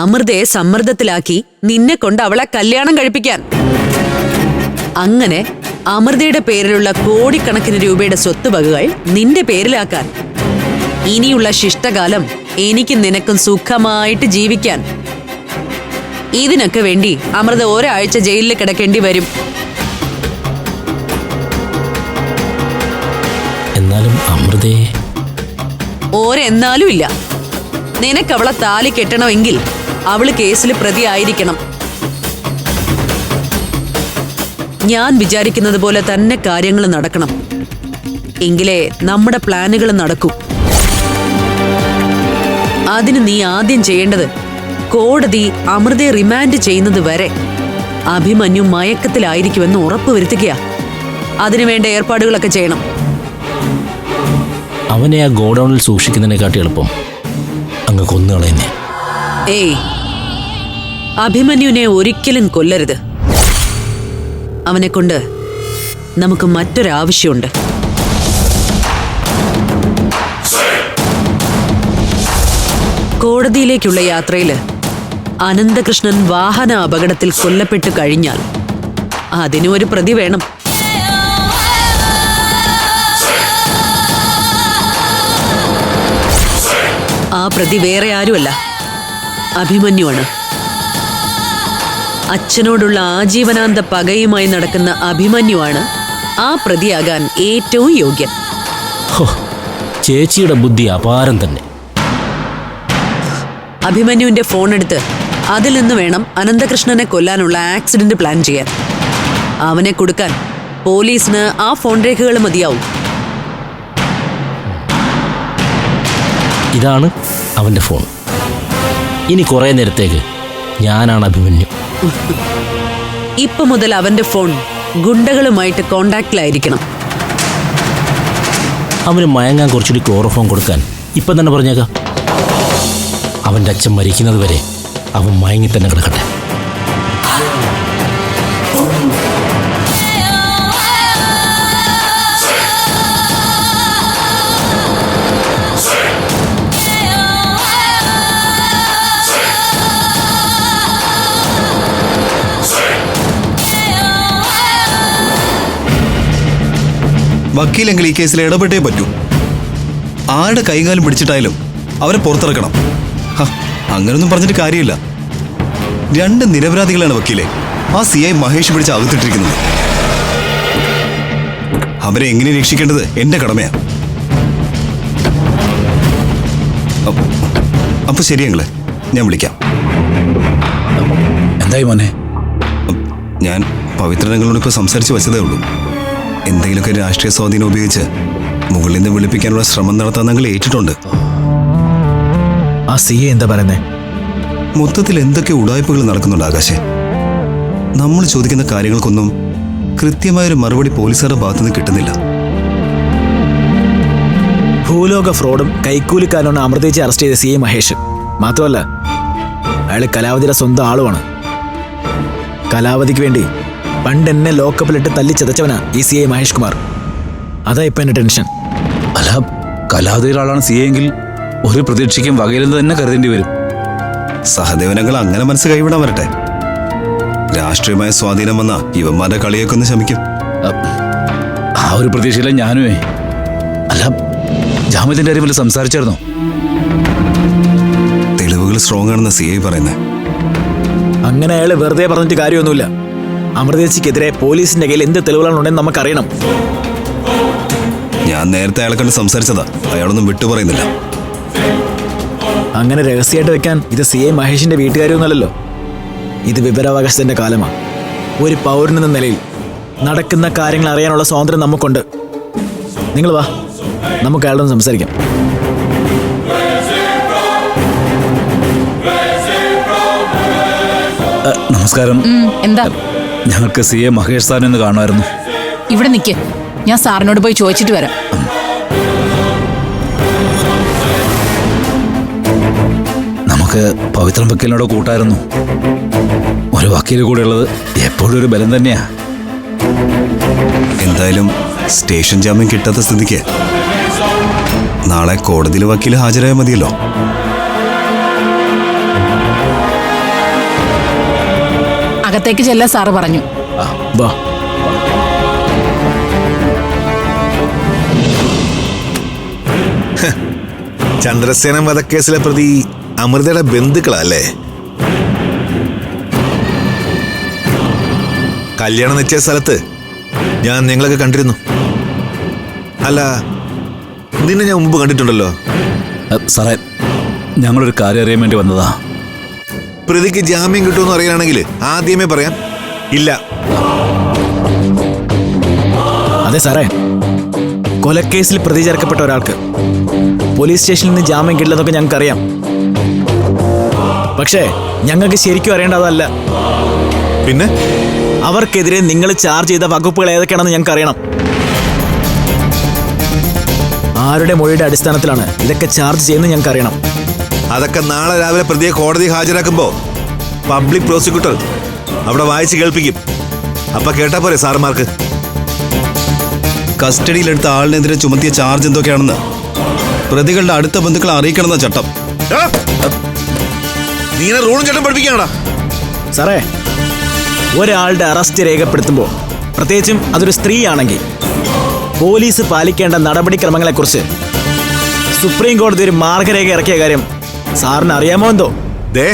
അമൃതയെ സമ്മർദ്ദത്തിലാക്കി നിന്നെ കൊണ്ട് അവളെ കല്യാണം കഴിപ്പിക്കാൻ. അങ്ങനെ അമൃതയുടെ പേരിലുള്ള കോടിക്കണക്കിന് രൂപയുടെ സ്വത്തുവകകൾ നിന്റെ പേരിലാക്കാൻ. ഇനിയുള്ള ശിഷ്ടകാലം എനിക്ക് നിനക്കും സുഖമായിട്ട് ജീവിക്കാൻ. ഇതിനൊക്കെ വേണ്ടി അമൃത ഒരാഴ്ച ജയിലിൽ കിടക്കേണ്ടി വരും. എന്നാലും അമൃതയെ ഓരെന്നാലും ഇല്ല. നിനക്കവളെ താലി കെട്ടണമെങ്കിൽ അവൾ കേസിൽ പ്രതിയായിരിക്കണം. ഞാൻ വിചാരിക്കുന്നത് പോലെ തന്നെ കാര്യങ്ങൾ നടക്കണം. എങ്കിലേ നമ്മുടെ പ്ലാനുകൾ നടക്കൂ. അതിന് നീ ആദ്യം ചെയ്യേണ്ടത് കോടതി അമൃതയെ റിമാൻഡ് ചെയ്യുന്നത് വരെ അഭിമന്യു മയക്കത്തിലായിരിക്കുമെന്ന് ഉറപ്പുവരുത്തുകയാ. അതിനുവേണ്ട ഏർപ്പാടുകളൊക്കെ ചെയ്യണം. അവനെ ആ ഗോഡൌണിൽ സൂക്ഷിക്കുന്നതിനെക്കാട്ടി എളുപ്പം അങ്ങ് കൊന്നുകളയുന്നേ. ഏയ് അഭിമന്യുവിനെ ഒരിക്കലും കൊല്ലരുത്. അവനെ കൊണ്ട് നമുക്ക് മറ്റൊരാവശ്യമുണ്ട്. കോടതിയിലേക്കുള്ള യാത്രയിൽ അനന്തകൃഷ്ണൻ വാഹന അപകടത്തിൽ കൊല്ലപ്പെട്ടു കഴിഞ്ഞാൽ അതിനും ഒരു പ്രതി വേണം. ആ പ്രതി വേറെ ആരുമല്ല. അഭിമന്യുവാണ്. അച്ഛനോടുള്ള ആജീവനാന്ത പകയുമായി നടക്കുന്ന അഭിമന്യുവാണ് ആ പ്രതിയാകാൻ ഏറ്റവും യോഗ്യൻ. ചേച്ചിയുടെ ബുദ്ധി അപാരം തന്നെ. അഭിമന്യുവിന്റെ ഫോൺ എടുത്ത് അതിൽ നിന്ന് വേണം അനന്തകൃഷ്ണനെ കൊല്ലാനുള്ള ആക്സിഡന്റ് പ്ലാൻ ചെയ്യാൻ. അവനെ കൊടുക്കാൻ പോലീസിന് ആ ഫോൺ രേഖകൾ മതിയാവും. ഇതാണ് അവന്റെ ഫോൺ. ഇനി കുറേ നേരത്തേക്ക് ഞാനാണ് അഭിമന്യു. ഇപ്പൊ മുതൽ അവന്റെ ഫോൺ ഗുണ്ടകളുമായിട്ട് കോണ്ടാക്റ്റിലായിരിക്കണം. അവന് മയങ്ങാൻ കുറച്ചുകൂടി ക്ലോറോഫോം കൊടുക്കാൻ ഇപ്പം തന്നെ പറഞ്ഞേക്കാം. അവന്റെ അച്ഛൻ മരിക്കുന്നത് വരെ അവൻ മയങ്ങി തന്നെ കിടക്കട്ടെ. വക്കീലെങ്കിൽ ഈ കേസിൽ ഇടപെട്ടേ പറ്റൂ. ആരുടെ കൈകാലം പിടിച്ചിട്ടായാലും അവരെ പുറത്തിറക്കണം. അങ്ങനൊന്നും പറഞ്ഞിട്ട് കാര്യമില്ല. രണ്ട് നിരപരാധികളാണ് വക്കീലെ. ആ സി ഐ മഹേഷ് പിടിച്ച് അകത്തിട്ടിരിക്കുന്നത്. അവരെ എങ്ങനെ രക്ഷിക്കേണ്ടത് എന്റെ കടമയാ. അപ്പ്- ശരിയങ്ങളെ ഞാൻ വിളിക്കാം. എന്തായി മോനെ? ഞാൻ പവിത്രനങ്ങളോട് ഇപ്പൊ സംസാരിച്ച് വെച്ചതേ ഉള്ളൂ. എന്തെങ്കിലുമൊക്കെ രാഷ്ട്രീയ സ്വാധീനം ഉപയോഗിച്ച് മുകളിൽ നിന്ന് വിളിപ്പിക്കാനുള്ള ശ്രമം നടത്താൻ ഞങ്ങൾ ഏറ്റിട്ടുണ്ട്. ആ സി എ എന്താ പറയുന്നേ? മൊത്തത്തിൽ എന്തൊക്കെ ഉടായ്പകൾ നടക്കുന്നുണ്ട് ആകാശേ? നമ്മൾ ചോദിക്കുന്ന കാര്യങ്ങൾക്കൊന്നും കൃത്യമായൊരു മറുപടി പോലീസുകാരുടെ ഭാഗത്തുനിന്ന് കിട്ടുന്നില്ല. ഭൂലോക ഫ്രോഡും കൈക്കൂലിക്കാരനാണ് അമൃതേച്ച് അറസ്റ്റ് ചെയ്ത സി എ മഹേഷ്. മാത്രമല്ല അയാൾ കലാവതിയുടെ സ്വന്തം ആളുമാണ്. കലാവതിക്ക് വേണ്ടി പണ്ട് എന്നെ ലോക്കപ്പിലിട്ട് തല്ലി ചതച്ചവനാ ഈ സി ഐ മഹേഷ് കുമാർ. അതാ ഇപ്പൊ എന്റെ ടെൻഷൻ. അല്ല കലാവതിയുടെ ആളാണ് സി എങ്കിൽ ഒരു പ്രതീക്ഷയ്ക്കും വകയിലെന്ന് തന്നെ കരുതേണ്ടി വരും. സഹദേവനങ്ങൾ അങ്ങനെ മനസ്സ് കൈവിടാൻ വരട്ടെ. രാഷ്ട്രീയമായ സ്വാധീനം വന്ന ഇവന്മാരുടെ കളിയൊക്കെ ഒന്ന് ശമിക്കും. ആ ഒരു പ്രതീക്ഷയില്ല ഞാനുമേ അല്ല ജാമ്യത്തിന്റെ കാര്യം വല്ല സംസാരിച്ചായിരുന്നോ? തെളിവുകൾ സ്ട്രോങ് ആണെന്ന് സി ഐ പറയുന്നത് അങ്ങനെ അയാൾ വെറുതെ പറഞ്ഞിട്ട് കാര്യമൊന്നുമില്ല. അമൃതേച്ചിക്കെതിരെ പോലീസിന്റെ കയ്യിൽ എന്ത് തെളിവുകളാണ് ഉണ്ടെന്ന് നമുക്കറിയണം. ഞാൻ നേരത്തെ അയാളെ കണ്ട് സംസാരിച്ചതാ. അയാളൊന്നും വിട്ടു പറയുന്നില്ല. അങ്ങനെ രഹസ്യമായിട്ട് വെക്കാൻ ഇത് സി എ മഹേഷിന്റെ വീട്ടുകാരൊന്നുമല്ലല്ലോ ഇത് വിവരാവകാശത്തിന്റെ കാലമാണ് ഒരു പൗരനെന്ന നിലയിൽ നടക്കുന്ന കാര്യങ്ങൾ അറിയാനുള്ള സ്വാതന്ത്ര്യം നമുക്കുണ്ട്. നിങ്ങൾ വാ. നമുക്ക് അയാളോട് സംസാരിക്കാം. നമസ്കാരം. എന്താ? ഞങ്ങൾക്ക് സി എ മഹേഷ് സാറിനെ ഒന്ന് കാണുമായിരുന്നു. ഇവിടെ നിൽക്ക് ഞാൻ സാറിനോട് പോയി ചോദിച്ചിട്ട് വരാം. നമുക്ക് പവിത്രം വക്കീലിനോട് കൂട്ടായിരുന്നു. ഒരു വക്കീൽ കൂടെ ഉള്ളത് എപ്പോഴും ഒരു ബലം തന്നെയാ. എന്തായാലും സ്റ്റേഷൻ ജാമ്യം കിട്ടാത്ത സ്ഥിതിക്ക് നാളെ കോടതിയിൽ വക്കീൽ ഹാജരായാൽ മതിയല്ലോ. അകത്തേക്ക് ചെല്ലാൻ സാറ് പറഞ്ഞു. വാ. ചന്ദ്രസേന വധക്കേസിലെ പ്രതി അമൃതയുടെ ബന്ധുക്കളല്ലേ? കല്യാണം നിശ്ചയ സ്ഥലത്ത് ഞാൻ നിങ്ങളൊക്കെ കണ്ടിരുന്നു. അല്ല നിന്നെ ഞാൻ മുമ്പ് കണ്ടിട്ടുണ്ടല്ലോ. സാറേ ഞങ്ങളൊരു കാര്യം അറിയാൻ വേണ്ടി വന്നതാ. പ്രതിക്ക് ജാമ്യം കിട്ടുമെന്ന് അറിയാനാണെങ്കിൽ ആദ്യമേ പറയാം ഇല്ല. അതെ സാറേ. കൊലക്കേസിൽ പ്രതി ചേർക്കപ്പെട്ട ഒരാൾക്ക് പോലീസ് സ്റ്റേഷനിൽ നിന്ന് ജാമ്യം കിട്ടില്ലെന്നൊക്കെ ഞങ്ങൾക്ക് അറിയാം പക്ഷേ ഞങ്ങൾക്ക് ശരിക്കും അറിയേണ്ടതല്ല പിന്നെ? അവർക്കെതിരെ നിങ്ങൾ ചാർജ് ചെയ്ത വകുപ്പുകൾ ഏതൊക്കെയാണെന്ന് ഞങ്ങൾക്ക് അറിയണം ആരുടെ മൊഴിയുടെ അടിസ്ഥാനത്തിലാണ് ഇതൊക്കെ ചാർജ് ചെയ്യുന്നത് ഞങ്ങൾക്ക് അറിയണം അതൊക്കെ നാളെ രാവിലെ പ്രതിയെ കോടതി ഹാജരാക്കുമ്പോ പബ്ലിക് പ്രോസിക്യൂട്ടർ അവിടെ വായിച്ച് കേൾപ്പിക്കും. അപ്പൊ കേട്ടാ പോരെ സാറുമാർക്ക്? കസ്റ്റഡിയിലെടുത്ത ആളിനെതിരെ ചുമത്തിയ ചാർജ് എന്തൊക്കെയാണെന്ന് പ്രതികളുടെ അടുത്ത ബന്ധുക്കളെ അറിയിക്കണമെന്ന ചട്ടം. നീനെ റൂളും ചട്ടം പഠിപ്പിക്കാണോ സാറേ ഒരാളുടെ അറസ്റ്റ് രേഖപ്പെടുത്തുമ്പോൾ പ്രത്യേകിച്ചും അതൊരു സ്ത്രീയാണെങ്കിൽ പോലീസ് പാലിക്കേണ്ട നടപടിക്രമങ്ങളെക്കുറിച്ച് സുപ്രീം കോടതി ഒരു മാർഗരേഖ ഇറക്കിയ കാര്യം സാറിന് അറിയാമോ എന്തോ? ദേ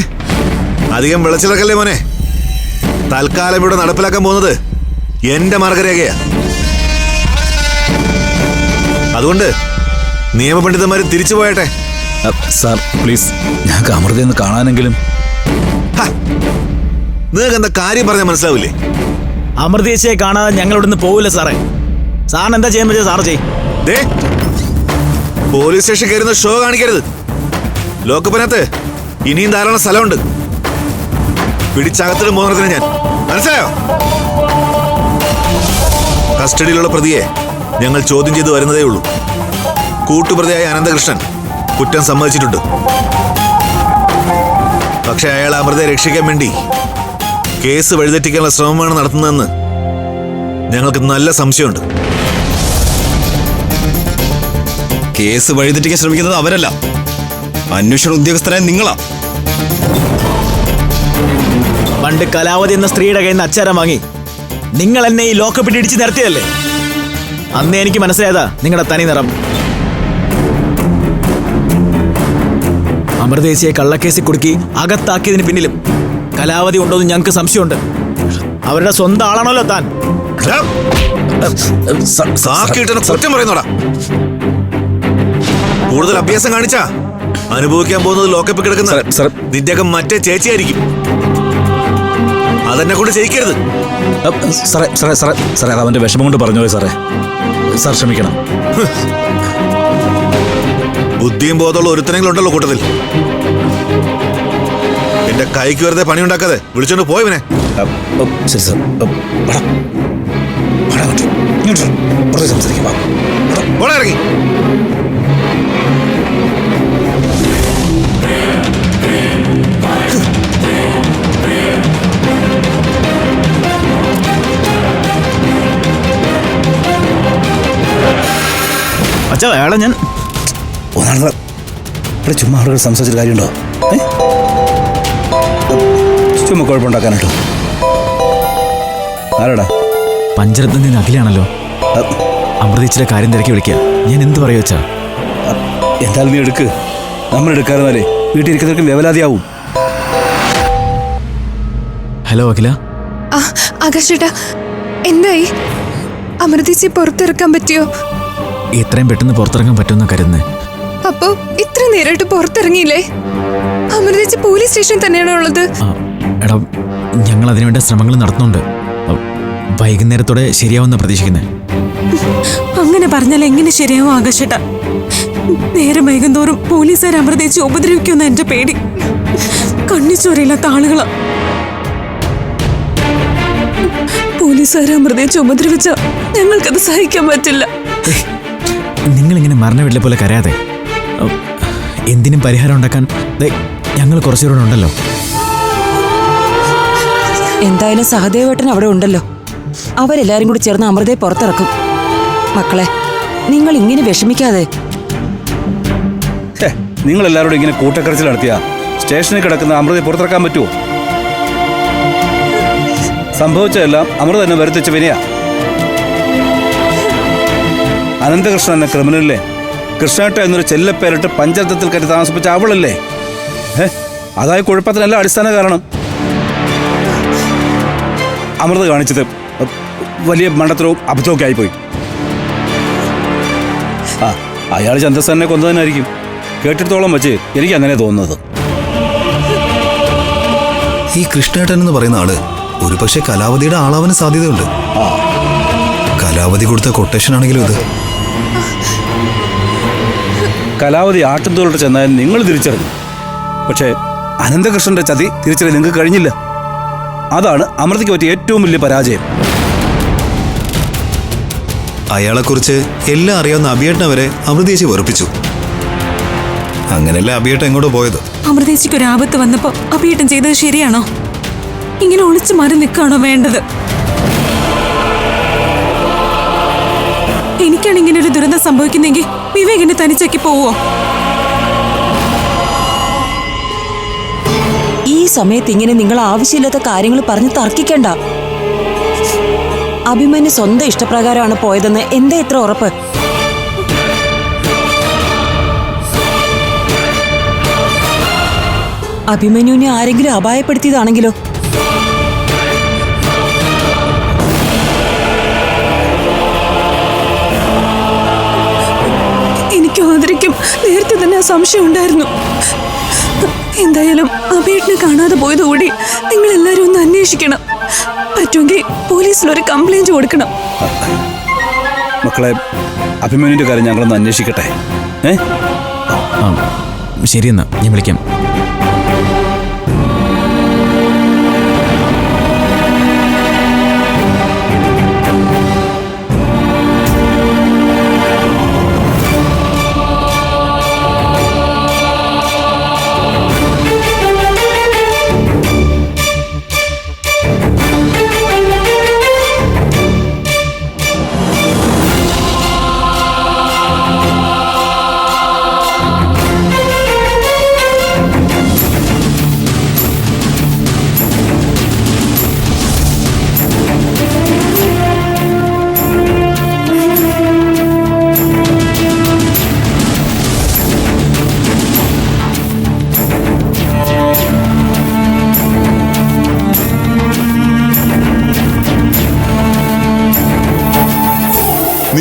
അധികം വിളച്ചിലക്കല്ലേ മോനെ? തൽക്കാലം ഇവിടെ നടപ്പിലാക്കാൻ പോകുന്നത് എന്റെ മാർഗരേഖയാ. അതുകൊണ്ട് നിയമപണ്ഡിതന്മാര് തിരിച്ചു പോയട്ടെ. സാർ പ്ലീസ് ഞങ്ങൾക്ക് അമൃതയൊന്ന് കാണാനെങ്കിലും. ഹ! നിങ്ങൾക്ക് എന്താ കാര്യം പറഞ്ഞാൽ മനസ്സിലാവില്ലേ? അമൃതേശയെ കാണാതെ ഞങ്ങൾ ഇവിടുന്ന് പോവില്ല സാറേ. സാറിന് എന്താ ചെയ്യാൻ പറ്റിയ സാറ് ചെയ്യും. ദേ പോലീസ് സ്റ്റേഷൻ കയറുന്ന ഷോ കാണിക്കരുത്. ലോക്കപ്പിനകത്ത് ഇനിയും ധാരാളം സ്ഥലമുണ്ട്. പിടിച്ചകത്തിന് മൂന്നത്തിന് ഞാൻ. മനസ്സിലായോ? കസ്റ്റഡിയിലുള്ള പ്രതിയെ ഞങ്ങൾ ചോദ്യം ചെയ്ത് വരുന്നതേ ഉള്ളൂ. കൂട്ടുപ്രതിയായ അനന്തകൃഷ്ണൻ കുറ്റം സമ്മതിച്ചിട്ടുണ്ട്. പക്ഷെ അയാൾ അമൃതയെ രക്ഷിക്കാൻ വേണ്ടി കേസ് വഴിതെറ്റിക്കാനുള്ള ശ്രമമാണ് നടത്തുന്നതെന്ന് ഞങ്ങൾക്ക് നല്ല സംശയമുണ്ട്. കേസ് വഴിതെറ്റിക്കാൻ ശ്രമിക്കുന്നത് അവരല്ല. അന്വേഷണ ഉദ്യോഗസ്ഥരായ നിങ്ങളാ പണ്ട് കലാവതി എന്ന സ്ത്രീയുടെ കയ്യിൽ നിന്ന് അച്ചാരം വാങ്ങി നിങ്ങൾ എന്നെ ഈ ലോക്കപ്പിട്ട് ഇടിച്ച് നിരത്തിയല്ലേ അന്ന് എനിക്ക് മനസ്സിലായതാ നിങ്ങളുടെ തനി നിറം അമൃതേശിയെ കള്ളക്കേസിൽ കുടുക്കി അകത്താക്കിയതിന് പിന്നിലും കലാവതി ഉണ്ടോന്ന് ഞങ്ങൾക്ക് സംശയമുണ്ട് അവരുടെ സ്വന്തം ആളാണല്ലോ താൻ കുറ്റം പറയുന്നോടാ കൂടുതൽ അഭ്യാസം കാണിച്ചാ അനുഭവിക്കാൻ പോകുന്നത് ലോക്കപ്പിൽ കിടക്കുന്ന. നിന്റെയൊക്കെ മറ്റേ ചേച്ചിയായിരിക്കും. അതെന്നെ കൊണ്ട് ചെയ്യിക്കരുത് സാറേ സാറേ സാറേ സാറേ അത് അവന്റെ വിഷമം കൊണ്ട് പറഞ്ഞു പോയി സാറേ. സാർ ക്ഷമിക്കണം. ബുദ്ധിയും ബോധമുള്ള ഒരുത്തനെങ്കിലും ഉണ്ടല്ലോ കൂട്ടത്തിൽ. എന്റെ കൈക്ക് വെറുതെ പണി ഉണ്ടാക്കാതെ വിളിച്ചോണ്ട് പോയവനെ ശരി സാർ. ഇങ്ങോട്ട്. സംസാരിക്കാം ഇറങ്ങി. അച്ഛാ അയാളെ ഞാൻ ഒന്നാണ് ഇവിടെ ചുമ്മാ അവിടെ സംസാരിച്ചിട്ട് കാര്യമുണ്ടോ? ചുമ്മാ കുഴപ്പമുണ്ടാക്കാനായിട്ടോ? ആരാടാ? പഞ്ചരത്നത്തിൽ നിന്ന് അഖിലാണല്ലോ അമൃതീച്ചിലെ കാര്യം തിരക്കി വിളിക്കുക ഞാൻ എന്ത് പറയുക വെച്ചാ എന്തായാലും നീ എടുക്ക്. നമ്മൾ എടുക്കാറുന്നാലേ വീട്ടിൽ ഇരിക്കുന്നവർക്ക് വേവലാതിയാവും ഹലോ അഖില. ആ ആകാശേട്ടാ എന്തായി? അമൃതേച്ചി പുറത്തിറക്കാൻ പറ്റിയോ? എത്രയും പെട്ടെന്ന് പുറത്തിറങ്ങാൻ പറ്റുമെന്ന് കരുതുന്നേ. അപ്പോ ഇത്ര നേരമായിട്ട് പുറത്തിറങ്ങിയില്ലേ? അമൃതേച്ചി പോലീസ് സ്റ്റേഷൻ തന്നെയാണോ ഉള്ളത്? എടാ ഞങ്ങൾ അതിനുവേണ്ട ശ്രമങ്ങൾ നടത്തുന്നുണ്ട്. വൈകുന്നേരത്തോടെ ശരിയാവുന്ന പ്രതീക്ഷിക്കുന്നത് അങ്ങനെ പറഞ്ഞാൽ എങ്ങനെ ശരിയാവും ആകാശേട്ട? നേരം വൈകുന്തോറും പോലീസുകാർ അമൃതേച്ച് ഉപദ്രവിക്കുമെന്ന് എന്റെ പേടി. കണ്ണിച്ചോരയില്ലാത്ത ആളുകളാ. പോലീസുകാർ അമൃതേച്ച് ഉപദ്രവിച്ച ഞങ്ങൾക്കത് സഹിക്കാൻ പറ്റില്ല. നിങ്ങളിങ്ങനെ മരണ വീട്ടിലെ പോലെ കരയാതെ. എന്തിനും പരിഹാരം ഉണ്ടാക്കാൻ ഞങ്ങൾ കുറച്ചുകൂടെ ഉണ്ടല്ലോ. എന്തായാലും സഹദേവേട്ടൻ അവിടെ ഉണ്ടല്ലോ. അവരെല്ലാരും കൂടി ചേർന്ന് അമൃതയെ പുറത്തിറക്കും. മക്കളെ നിങ്ങൾ ഇങ്ങനെ വിഷമിക്കാതെ. നിങ്ങൾ എല്ലാവരോടും ഇങ്ങനെ കൂട്ടക്കരച്ചിൽ നടത്തിയ? സ്റ്റേഷനിൽ കിടക്കുന്ന അമൃതയെ പുറത്തിറക്കാൻ പറ്റുമോ സംഭവിച്ചതെല്ലാം അമൃത തന്നെ വരുത്തിച്ച വിനയാ. അനന്തകൃഷ്ണൻ എന്ന ക്രിമിനലിനെ കൃഷ്ണേട്ട എന്നൊരു ചെല്ലപ്പേരിട്ട് പഞ്ചായത്തിൽ കയറ്റി താമസിപ്പിച്ച അവളല്ലേ? ഏ അതായ കുഴപ്പത്തിനല്ല അടിസ്ഥാന കാരണം. അമൃത കാണിച്ചത് വലിയ മണ്ടത്തരവും അബദ്ധമൊക്കെ ആയിപ്പോയി. ആ അയാൾ ചന്ദ്രസനെ കൊന്നതിനായിരിക്കും കേട്ടിടത്തോളം വെച്ച് എനിക്ക് അങ്ങനെ തോന്നുന്നത്. ഈ കൃഷ്ണേട്ടൻ എന്ന് പറയുന്ന ആൾ ഒരുപക്ഷെ കലാവതിയുടെ ആളാവാൻ സാധ്യതയുണ്ട്. കലാവതി കൊടുത്ത കൊട്ടേഷൻ ആണെങ്കിലും ഇത്. കലാവധി ആട്ടുംതോലോട്ട് ചെന്നാൽ നിങ്ങൾ തിരിച്ചറിഞ്ഞു. പക്ഷേ അനന്തകൃഷ്ണന്റെ ചതി തിരിച്ചറിയാൻ നിങ്ങൾക്ക് കഴിഞ്ഞില്ല. അതാണ് അമൃതയ്ക്ക് പറ്റിയ ഏറ്റവും വലിയ പരാജയം. അയാളെക്കുറിച്ച് എല്ലാം അറിയാവുന്ന അഭിയേട്ടനെ വരെ അമൃതേശി വെറുപ്പിച്ചു. അങ്ങനെയല്ല അഭിയേട്ടൻ എങ്ങോട്ട് പോയത്. അമൃതേശിക്ക് ഒരു ആപത്ത് വന്നപ്പോ അഭിയേട്ടൻ ചെയ്തത് ശരിയാണോ? ഇങ്ങനെ ഒളിച്ചു മാറി നിൽക്കാണോ വേണ്ടത്? എനിക്കാണ് ഇങ്ങനെ ഒരു ദുരന്തം സംഭവിക്കുന്നെങ്കിൽ വിവേകിനെ തനിച്ചാക്കി പോവോ? ഈ സമയത്ത് ഇങ്ങനെ നിങ്ങൾ ആവശ്യമില്ലാത്ത കാര്യങ്ങൾ പറഞ്ഞ് തർക്കിക്കണ്ട. അഭിമന്യു സ്വന്തം ഇഷ്ടപ്രകാരമാണ് പോയതെന്ന് എന്താ ഇത്ര ഉറപ്പ്? അഭിമന്യുവിനെ ആരെങ്കിലും അപായപ്പെടുത്തിയതാണെങ്കിലോ? നേരത്തെ തന്നെ ആ സംശയം ഉണ്ടായിരുന്നു. എന്തായാലും അഭിയേട്ടനെ കാണാതെ പോയതുകൂടി നിങ്ങൾ എല്ലാരും ഒന്ന് അന്വേഷിക്കണം. പറ്റുമെങ്കിൽ പോലീസിൽ ഒരു കംപ്ലൈന്റ് കൊടുക്കണം. മക്കളെ അഭിമന്യുന്റെ കാര്യം ഞങ്ങളൊന്ന് അന്വേഷിക്കട്ടെ. ഏ? ആ ശരി എന്നാ. ഞാൻ വിളിക്കാം.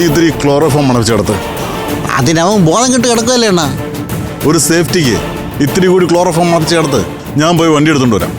ഇത്തിരി ക്ലോറോഫോം മണപ്പിച്ചെടുത്ത് അതിനവൻ ബോധം കെട്ട് കിടക്കുകയല്ലേ അണ്ണാ? ഒരു സേഫ്റ്റിക്ക് ഇത്തിരി കൂടി ക്ലോറോഫോം മണപ്പിച്ചെടുത്ത് ഞാൻ പോയി വണ്ടി എടുത്തുകൊണ്ട് വരാം.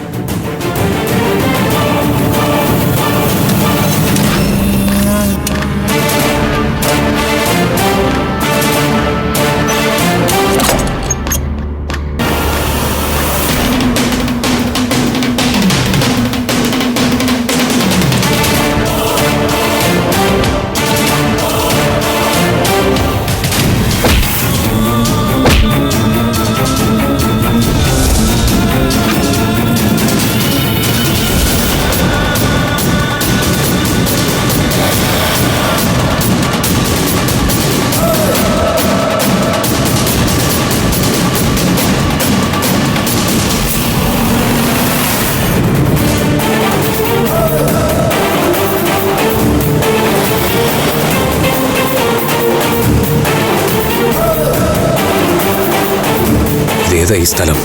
ഇതേതാ ഈ സ്ഥലം?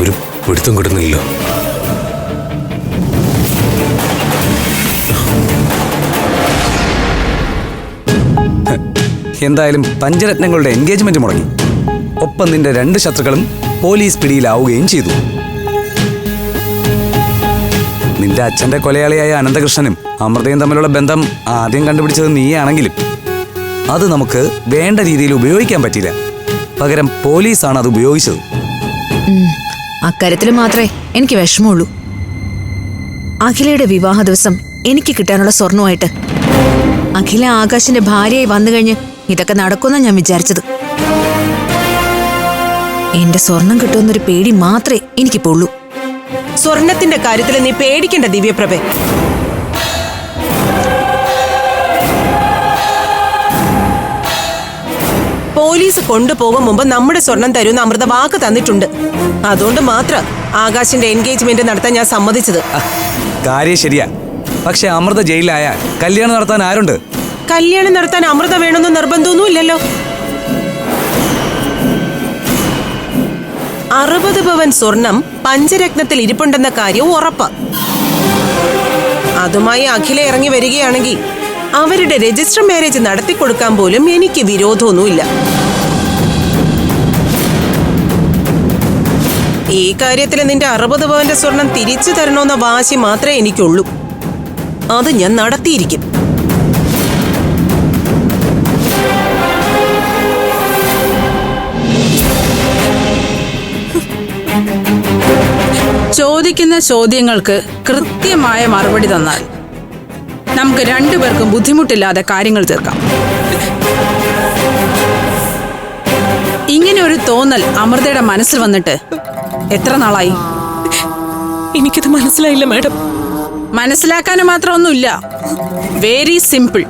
ഒരു പിടുത്തം കിട്ടുന്നില്ലല്ലോ. എന്തായാലും പഞ്ചരത്നങ്ങളുടെ എൻഗേജ്മെന്റ് മുടങ്ങി. ഒപ്പം നിന്റെ രണ്ട് ശത്രുക്കളും പോലീസ് പിടിയിലാവുകയും ചെയ്തു. നിന്റെ അച്ഛന്റെ കൊലയാളിയായ അനന്തകൃഷ്ണനും അമൃതയും തമ്മിലുള്ള ബന്ധം ആദ്യം കണ്ടുപിടിച്ചത് നീയാണെങ്കിലും അത് നമുക്ക് വേണ്ട രീതിയിൽ ഉപയോഗിക്കാൻ പറ്റില്ല പകരം പോലീസാണ് അത് ഉപയോഗിച്ചത്. അക്കാര്യത്തിൽ മാത്രമേ എനിക്ക് വിഷമമുള്ളൂ. അഖിലയുടെ വിവാഹ ദിവസം എനിക്ക് കിട്ടാനുള്ള സ്വർണമായിട്ട് അഖില ആകാശിന്റെ ഭാര്യയായി വന്നു കഴിഞ്ഞ് ഇതൊക്കെ നടക്കുമെന്നാ ഞാൻ വിചാരിച്ചത്. എന്റെ സ്വർണം കിട്ടുമെന്നൊരു പേടി മാത്രമേ എനിക്കിപ്പോ ഉള്ളൂ. സ്വർണത്തിന്റെ കാര്യത്തിൽ നീ പേടിക്കേണ്ട ദിവ്യപ്രഭേ. പോലീസ് കൊണ്ടുപോകും മുമ്പ് നമ്മുടെ സ്വർണം തരുമെന്ന് അമൃത വാക്ക് തന്നിട്ടുണ്ട്. അതുകൊണ്ട് മാത്രം ആകാശിന്റെ എൻഗേജ്മെന്റ് നടത്താൻ ഞാൻ സമ്മതിച്ചത്. കാര്യം ശരിയാ. പക്ഷെ അമൃത ജയിലിലായ കല്യാണം നടത്താൻ ആരുണ്ട്? കല്യാണം നടത്താൻ അമൃത വേണമെന്ന് നിർബന്ധമൊന്നും ഇല്ലല്ലോ. അറുപത് പവൻ സ്വർണം പഞ്ചരത്നത്തിൽ ഇരിപ്പുണ്ടെന്ന കാര്യം ഉറപ്പ്. അതുമായി അഖില ഇറങ്ങി വരികയാണെങ്കിൽ അവരുടെ രജിസ്റ്റർ മാരേജ് നടത്തിക്കൊടുക്കാൻ പോലും എനിക്ക് വിരോധമൊന്നുമില്ല. ഈ കാര്യത്തിൽ നിന്റെ അറുപത് പവന്റെ സ്വർണം തിരിച്ചു തരണമെന്ന വാശി മാത്രമേ എനിക്കുള്ളൂ. അത് ഞാൻ നടത്തിയിരിക്കും. ചോദിക്കുന്ന ചോദ്യങ്ങൾക്ക് കൃത്യമായ മറുപടി തന്നാൽ നമുക്ക് രണ്ടുപേർക്കും ബുദ്ധിമുട്ടില്ലാതെ കാര്യങ്ങൾ തീർക്കാം. ഇങ്ങനെ ഒരു തോന്നൽ അമൃതയുടെ മനസ്സിൽ വന്നിട്ട് എത്ര നാളായി? എനിക്കത് മനസ്സിലായില്ല മാഡം. മനസ്സിലാക്കാനും മാത്രമൊന്നുമില്ല വെരി സിമ്പിൾ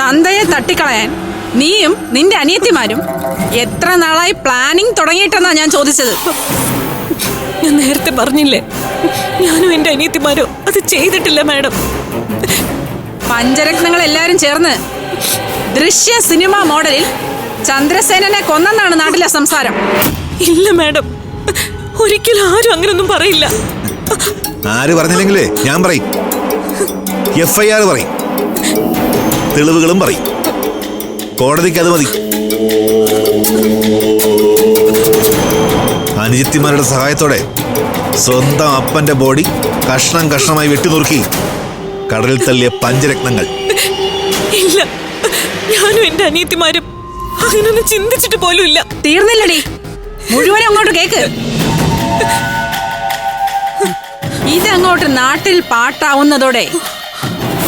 തന്തയെ തട്ടിക്കളയാൻ നീയും നിന്റെ അനിയത്തിമാരും എത്ര നാളായി പ്ലാനിങ് തുടങ്ങിയിട്ടെന്നാ ഞാൻ ചോദിച്ചത്. ഞാൻ നേരത്തെ പറഞ്ഞില്ലേ? ഞാനും എന്റെ അനിയത്തിമാരോ? അത് ചെയ്തിട്ടില്ല മാഡം. പഞ്ചരത്നങ്ങൾ എല്ലാരും ചേർന്ന് ദൃശ്യ സിനിമ മോഡലിൽ ചന്ദ്രസേനനെ കൊന്നെന്നാണ് നാട്ടിലെ സംസാരം. ഇല്ല മാഡം. ഒരിക്കലും ആരും അങ്ങനൊന്നും പറയില്ല. ആര് പറഞ്ഞില്ലെങ്കിലേ ഞാൻ പറയും. എഫ്ഐആർ ഐ ആർ പറയും. തെളിവുകളും പറയും. കോടതിക്ക് അത് മതി. അനുജിത്തിമാരുടെ സഹായത്തോടെ സ്വന്തം അപ്പന്റെ ബോഡി കഷ്ണം കഷ്ണമായി വെട്ടിനുറുക്കി കടലിൽ തള്ളിയ പഞ്ചരത്നങ്ങൾ. ഇല്ല. ഞാനും എന്റെ അനിയത്തിമാരും അങ്ങനൊന്നും ചിന്തിച്ചിട്ട് പോലും ഇല്ല. തീർന്നില്ലടി. മുഴുവനും അങ്ങോട്ട് കേക്ക്. ഇതങ്ങോട്ട് നാട്ടിൽ പാട്ടാവുന്നതോടെ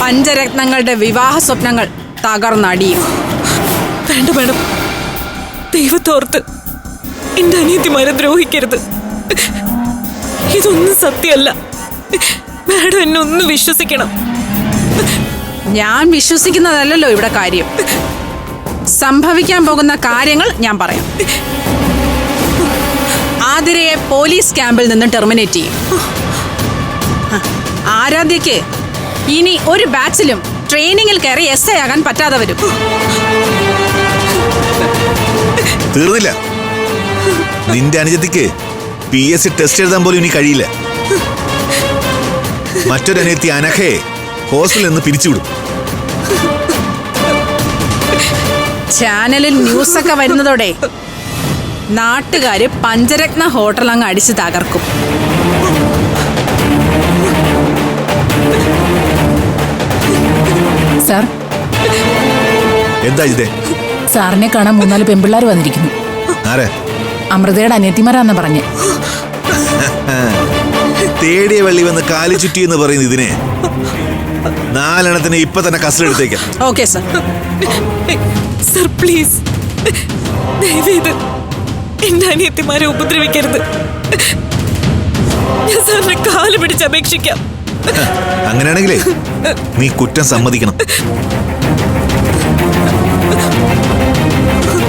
പഞ്ചരത്നങ്ങളുടെ വിവാഹ സ്വപ്നങ്ങൾ തകർന്നടിയും. വേണ്ട മാഡം. ദൈവത്തോർത്ത്. എന്റെ അനിയത്തിമാരെ ദ്രോഹിക്കരുത്. ഇതൊന്നും സത്യമല്ല. മാഡം എന്നെ ഒന്ന് വിശ്വസിക്കണം. ഞാൻ വിശ്വസിക്കുന്നതല്ലല്ലോ ഇവിടെ കാര്യം. സംഭവിക്കാൻ പോകുന്ന കാര്യങ്ങൾ ഞാൻ പറയാം. ആതിരയെ പോലീസ് ക്യാമ്പിൽ നിന്ന് ടെർമിനേറ്റ് ചെയ്യും. ആരാധ്യക്ക് ഇനി ഒരു ബാച്ചിലും ട്രെയിനിങ്ങിൽ കയറി എസ് ഐ ആകാൻ പറ്റാതെ വരും. തീർന്നില്ല. നിന്റെ അനുജത്തിക്ക് പി എസ് സി ടെസ്റ്റ് എഴുതാൻ പോലും ഇനി കഴിയില്ല. മറ്റൊരനിയത്തി അനഘയെ ഹോസ്റ്റലിൽ നിന്ന് പിരിച്ചുവിടും. ചാനലിൽ ന്യൂസ് ഒക്കെ വരുന്നതോടെ നാട്ടുകാര് പഞ്ചരത്ന ഹോട്ടൽ അങ്ങ് അടിച്ചു തകർക്കും. സാർ. എന്താ ഇതേ? സാറിനെ കാണാൻ മൂന്നാൽ പെമ്പിള്ളാർ വന്നിരിക്കുന്നു. ആരെ? അമൃതയുടെ അനിയത്തിമാരാന്ന് പറഞ്ഞ്. തേടിയ വെള്ളി വന്ന് കാലി ചുറ്റി എന്ന് പറയുന്നു ഇതിനെ. നാലെണ്ണത്തിന് ഇപ്പൊ തന്നെ custody okay sir sir please ദയവേത്. എന്റെ അനിയത്തിമാരെ ഉപദ്രവിക്കരുത്. ഞാൻ സാറിനെ കാൽ പിടിച്ച് അപേക്ഷിക്കാം. അങ്ങനെയാണെങ്കിലേ നീ കുറ്റം സമ്മതിക്കണം.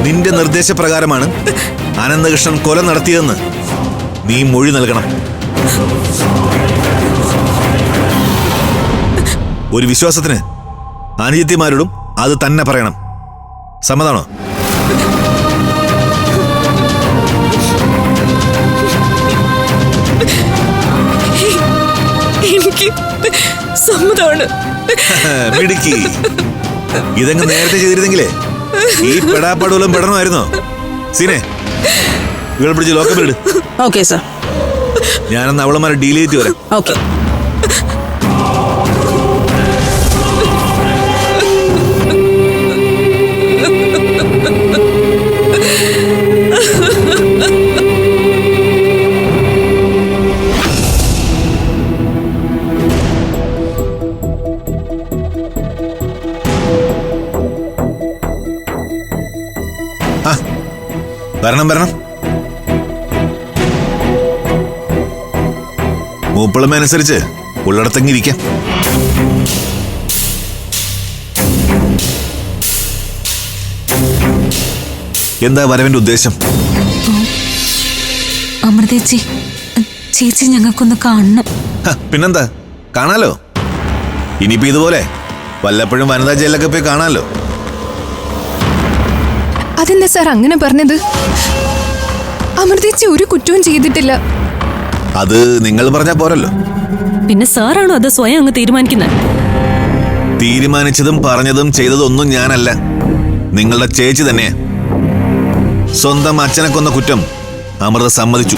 നിന്റെ നിർദ്ദേശപ്രകാരമാണ് അനന്തകൃഷ്ണൻ കൊല നടത്തിയതെന്ന് നീ മൊഴി നൽകണം. ഒരു വിശ്വാസത്തിന് അനുജിത്യമാരോടും അത് തന്നെ പറയണം. സമ്മതാണോ എനിക്ക് സമ്മതമാണ്. ഇതങ്ങ് നേരത്തെ ചെയ്തിരുന്നെങ്കിലേ? ഈ പെടാപ്പാടുകളും പെടണമായിരുന്നോ? സീനെ ഇവളെ പിടിച്ച് ലോക്കപ്പിലിട് ഓക്കെ സർ ഞാനന്ന് അവളമാരെ ഡീൽ ചെയ്തിട്ട് വരാം. ഓക്കെ വരണം വരണം. മൂപ്പിളമ അനുസരിച്ച് ഉള്ളിടത്തെങ്ങിരിക്കാം എന്താ വരവിന്റെ ഉദ്ദേശം? അമൃതേച്ചി ചേച്ചി ഞങ്ങൾക്കൊന്ന് കാണണം. പിന്നെന്താ? കാണാലോ? ഇനിയിപ്പോ ഇതുപോലെ വല്ലപ്പോഴും വനിതാ ജയിലൊക്കെ പോയി കാണാലോ? അതെന്താ സാർ അങ്ങനെ പറഞ്ഞത്? അമൃതേച്ചി ഒരു കുറ്റവും ചെയ്തിട്ടില്ല. അത് നിങ്ങൾ പറഞ്ഞാ പോരല്ലോ. പിന്നെ സാറാണോ അത് സ്വയം അങ്ങ് തീരുമാനിക്കുന്നത്? തീരുമാനിച്ചതും പറഞ്ഞതും ചെയ്തതൊന്നും ഞാനല്ല. നിങ്ങളുടെ ചേച്ചി തന്നെ സ്വന്തം അച്ഛനെ കൊന്ന കുറ്റം അമൃത സമ്മതിച്ചു.